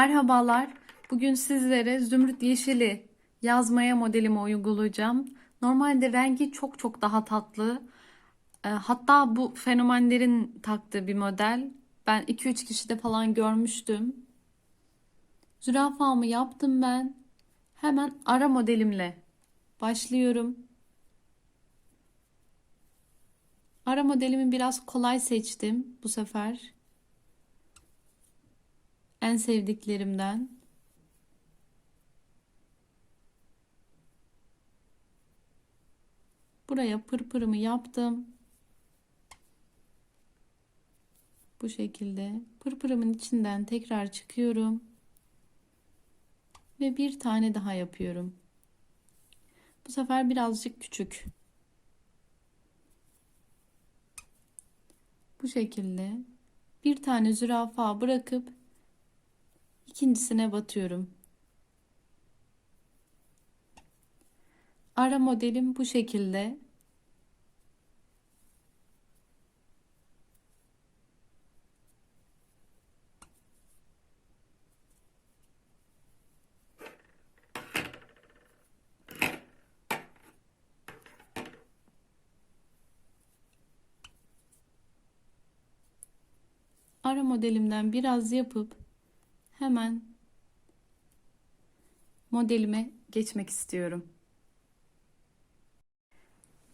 Merhabalar. Bugün sizlere zümrüt yeşili yazmaya modelimi uygulayacağım. Normalde rengi çok çok daha tatlı. E, Hatta bu fenomenlerin taktığı bir model. Ben 2-3 kişide falan görmüştüm. Zürafamı yaptım ben. Hemen ara modelimle başlıyorum. Ara modelimi biraz kolay seçtim bu sefer. En sevdiklerimden. Buraya pırpırımı yaptım. Bu şekilde pırpırımın içinden tekrar çıkıyorum. Ve bir tane daha yapıyorum. Bu sefer birazcık küçük. Bu şekilde bir tane zürafa bırakıp ikincisine batıyorum. Ara modelim bu şekilde. Ara modelimden biraz yapıp hemen modelime geçmek istiyorum.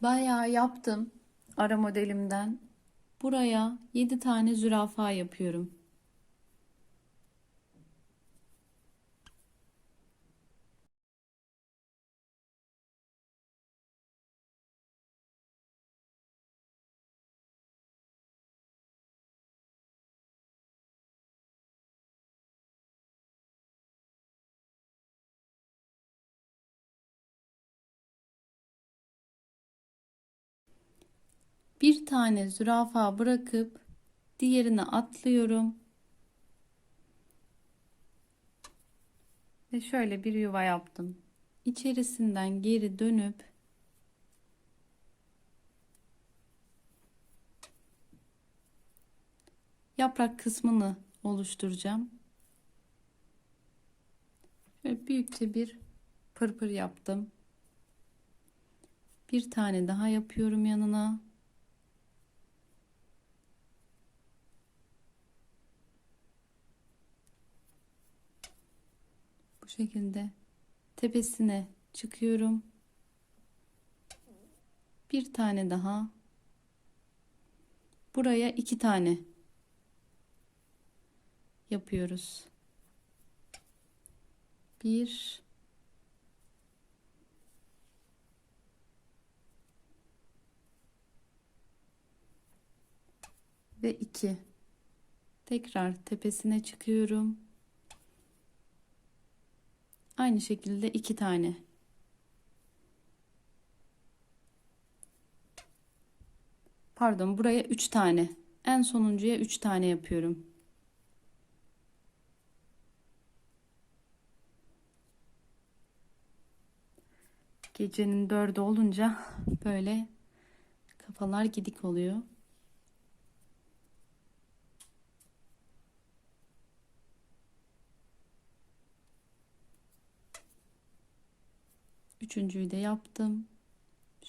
Bayağı yaptım ara modelimden. Buraya 7 tane zürafa yapıyorum. Bir tane zürafa bırakıp diğerine atlıyorum. Ve şöyle bir yuva yaptım. İçerisinden geri dönüp yaprak kısmını oluşturacağım. Şöyle büyükçe bir pırpır yaptım. Bir tane daha yapıyorum yanına. Bu şekilde tepesine çıkıyorum. Bir tane daha. Buraya iki tane yapıyoruz. Bir ve iki. Tekrar tepesine çıkıyorum. Aynı şekilde iki tane. Pardon buraya üç tane. En sonuncuya üç tane yapıyorum. Gecenin dördü olunca böyle kafalar gidik oluyor. Üçüncüyü de yaptım.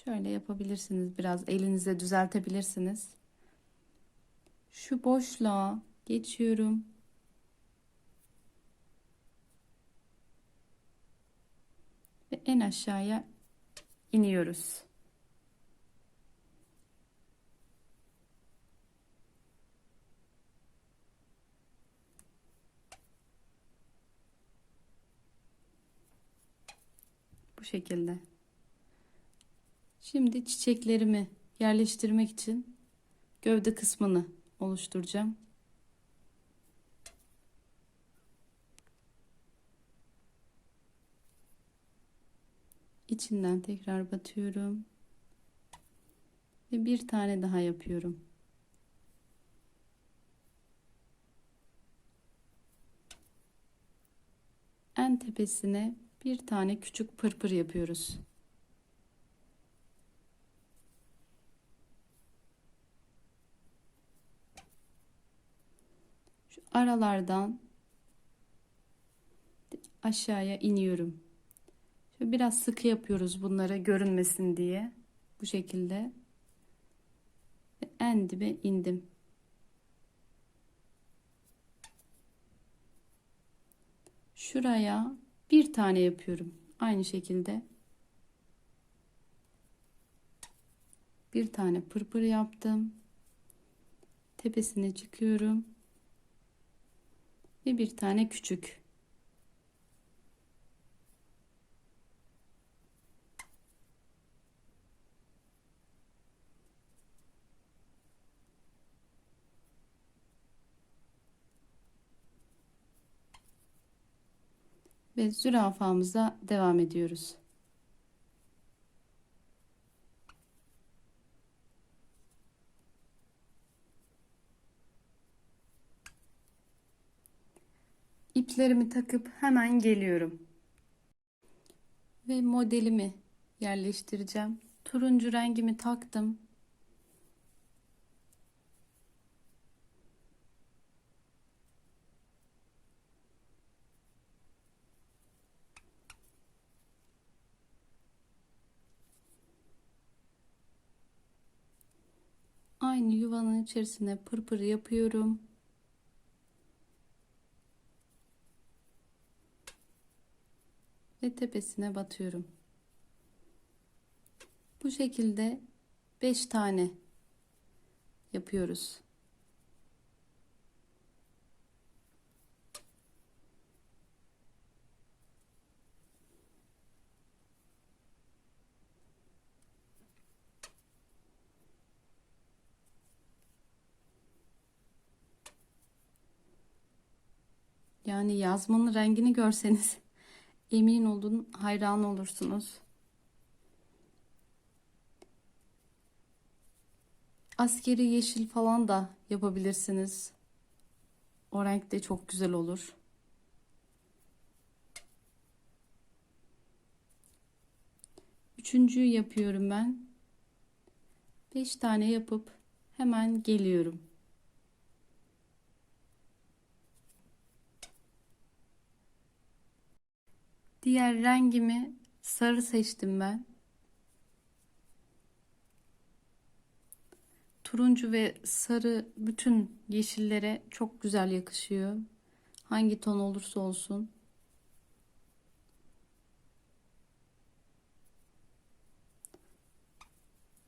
Şöyle yapabilirsiniz. Biraz elinize düzeltebilirsiniz. Şu boşluğa geçiyorum. Ve en aşağıya iniyoruz. Bu şekilde. Şimdi çiçeklerimi yerleştirmek için gövde kısmını oluşturacağım. İçinden tekrar batıyorum. Ve bir tane daha yapıyorum. En tepesine bir tane küçük pırpır yapıyoruz. Şu aralardan aşağıya iniyorum. Şöyle biraz sıkı yapıyoruz bunları görünmesin diye. Bu şekilde. Ve en dibe indim. Şuraya bir tane yapıyorum. Aynı şekilde. Bir tane pırpır yaptım. Tepesine çıkıyorum. Ve bir tane küçük. Ve zürafamıza devam ediyoruz. İplerimi takıp hemen geliyorum. Ve modelimi yerleştireceğim. Turuncu rengimi taktım. Aynı yuvanın içerisine pırpır yapıyorum. Ve tepesine batıyorum. Bu şekilde 5 tane yapıyoruz. Yani yazmanın rengini görseniz emin olun hayran olursunuz. Askeri yeşil falan da yapabilirsiniz. O renk de çok güzel olur. Üçüncüyü yapıyorum ben. Beş tane yapıp hemen geliyorum. Diğer rengimi sarı seçtim ben. Turuncu ve sarı bütün yeşillere çok güzel yakışıyor. Hangi ton olursa olsun.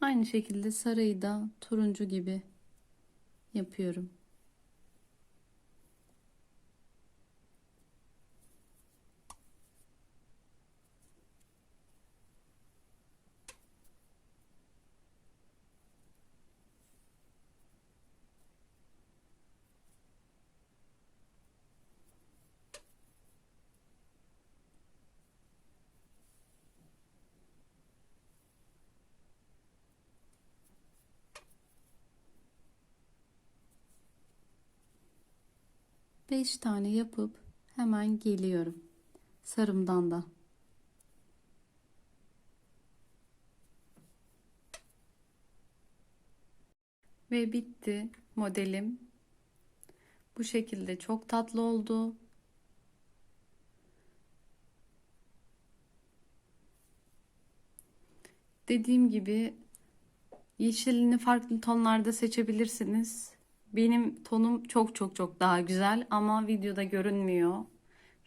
Aynı şekilde sarıyı da turuncu gibi yapıyorum. Beş tane yapıp hemen geliyorum. Sarımdan da. Ve bitti modelim. Bu şekilde çok tatlı oldu. Dediğim gibi yeşilini farklı tonlarda seçebilirsiniz. Benim tonum çok çok çok daha güzel ama videoda görünmüyor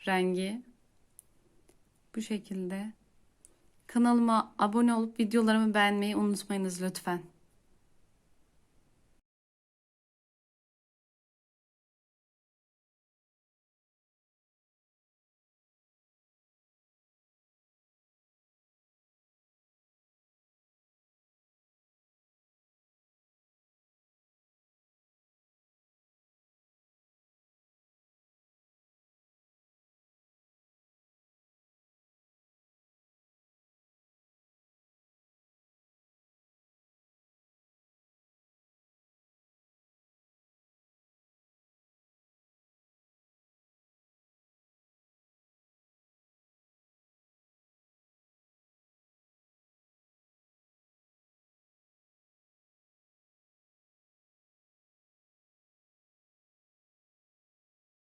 rengi. Bu şekilde. Kanalıma abone olup videolarımı beğenmeyi unutmayınız lütfen.